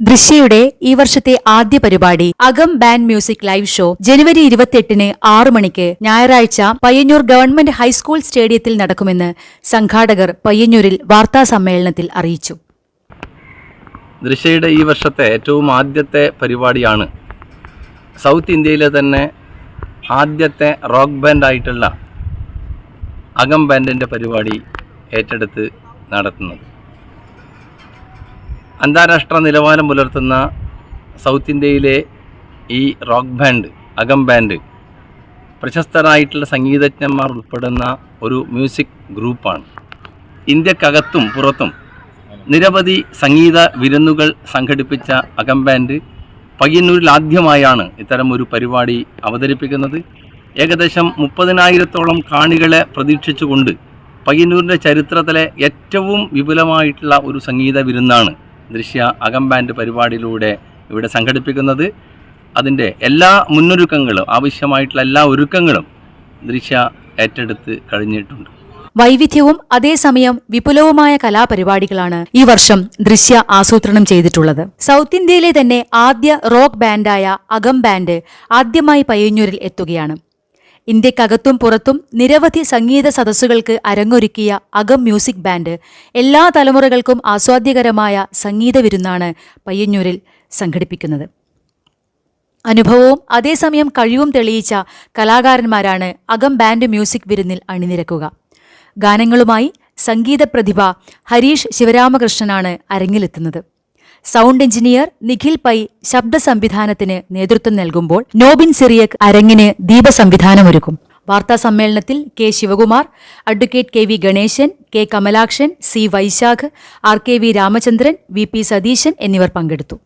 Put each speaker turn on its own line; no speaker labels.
ദൃശ്യയുടെ ഈ വർഷത്തെ ആദ്യ പരിപാടി Agam band music live show ജനുവരി ഇരുപത്തിയെട്ടിന് ആറു മണിക്ക് ഞായറാഴ്ച പയ്യന്നൂർ ഗവൺമെന്റ് ഹൈസ്കൂൾ സ്റ്റേഡിയത്തിൽ നടക്കുമെന്ന് സംഘാടകർ പയ്യന്നൂരിൽ വാർത്താ സമ്മേളനത്തിൽ അറിയിച്ചു.
ദൃശ്യയുടെ ഈ വർഷത്തെ ഏറ്റവും ആദ്യത്തെ പരിപാടിയാണ്. സൗത്ത് ഇന്ത്യയിലെ തന്നെ ആദ്യത്തെ റോക്ക് ബാൻഡായിട്ടുള്ള അകം ബാൻഡിന്റെ പരിപാടി ഏറ്റെടുത്ത് നടത്തുന്നത്. അന്താരാഷ്ട്ര നിലവാരം പുലർത്തുന്ന സൗത്ത് ഇന്ത്യയിലെ ഈ റോക്ക് ബാൻഡ് അകം ബാൻഡ് പ്രശസ്തരായിട്ടുള്ള സംഗീതജ്ഞന്മാർ ഉൾപ്പെടുന്ന ഒരു മ്യൂസിക് ഗ്രൂപ്പാണ്. ഇന്ത്യക്കകത്തും പുറത്തും നിരവധി സംഗീത വിരുന്നുകൾ സംഘടിപ്പിച്ച അകം ബാൻഡ് പയ്യന്നൂരിൽ ആദ്യമായാണ് ഇത്തരം ഒരു പരിപാടി അവതരിപ്പിക്കുന്നത്. ഏകദേശം മുപ്പതിനായിരത്തോളം കാണികളെ പ്രതീക്ഷിച്ചുകൊണ്ട് പയ്യന്നൂരിന്റെ ചരിത്രത്തിലെ ഏറ്റവും വിപുലമായിട്ടുള്ള ഒരു സംഗീത വിരുന്നാണ് ദൃശ്യ അകം ബാൻഡ് പരിപാടിയിലൂടെ ഇവിടെ സംഘടിപ്പിക്കുന്നത്. അതിന്റെ എല്ലാ മുന്നൊരുക്കങ്ങളും ആവശ്യമായിട്ടുള്ള എല്ലാ ഒരുക്കങ്ങളും ദൃശ്യ ഏറ്റെടുത്ത് കഴിഞ്ഞിട്ടുണ്ട്.
വൈവിധ്യവും അതേസമയം വിപുലവുമായ കലാപരിപാടികളാണ് ഈ വർഷം ദൃശ്യ ആസൂത്രണം ചെയ്തിട്ടുള്ളത്. സൗത്ത് ഇന്ത്യയിലെ തന്നെ ആദ്യ റോക്ക് ബാൻഡായ അകം ബാൻഡ് ആദ്യമായി പയ്യന്നൂരിൽ എത്തുകയാണ്. ഇന്ത്യക്കകത്തും പുറത്തും നിരവധി സംഗീത സദസ്സുകൾക്ക് അരങ്ങൊരുക്കിയ അകം മ്യൂസിക് ബാൻഡ് എല്ലാ തലമുറകൾക്കും ആസ്വാദ്യകരമായ സംഗീത വിരുന്നാണ് പയ്യന്നൂരിൽ സംഘടിപ്പിക്കുന്നത്. അനുഭവവും അതേസമയം കഴിവും തെളിയിച്ച കലാകാരന്മാരാണ് അകം ബാൻഡ് മ്യൂസിക് വിരുന്നിൽ അണിനിരക്കുക. ഗാനങ്ങളുമായി സംഗീത പ്രതിഭ ഹരീഷ് ശിവരാമകൃഷ്ണനാണ് അരങ്ങിലെത്തുന്നത്. സൗണ്ട് എഞ്ചിനീയർ നിഖിൽ പൈ ശബ്ദ സംവിധാനത്തിന് നേതൃത്വം നൽകുമ്പോൾ നോബിൻ സിറിയക് അരങ്ങിന് ദീപസംവിധാനമൊരുക്കും വാർത്താ സമ്മേളനത്തിൽ K Sivakumar advocate K V Ganesan K Kamalakshan C Vaisakh R K V Ramachandran V P Satheesan എന്നിവർ പങ്കെടുത്തു.